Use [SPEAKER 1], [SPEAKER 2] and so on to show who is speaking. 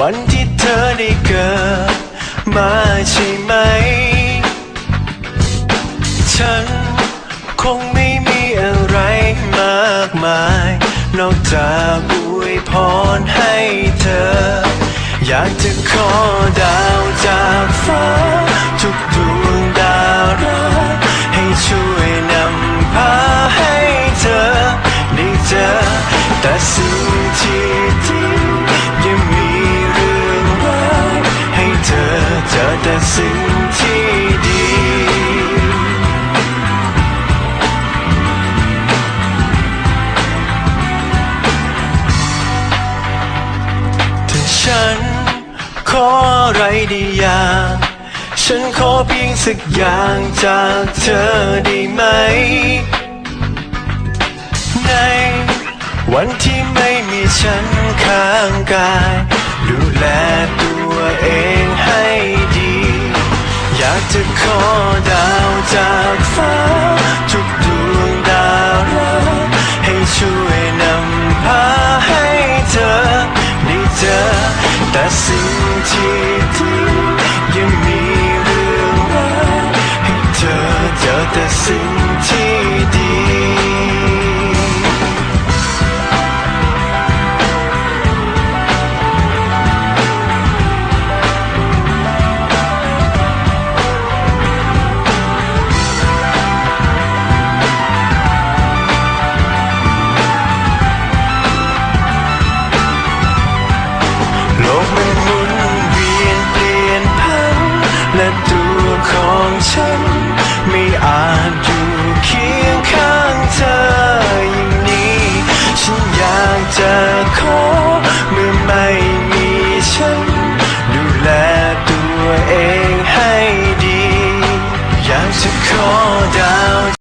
[SPEAKER 1] วันที่เธอได้เกิดมาใช่ไหม ฉันคงไม่มีอะไรมากมาย นอกจากอวยพรให้เธอ อยากจะขอด สิ่งที่ดีถ้าฉันขออะไรดีอย่างฉันขอเพียงสักอย่างจากเธอได้ไหม ในวันที่ไม่มีฉันข้างกายากจะขอดาวจากฟ้า ทุกดวงดาวรักให้ช่วยนำพาให้เธอได้เจอแต่สิ่งที่ดี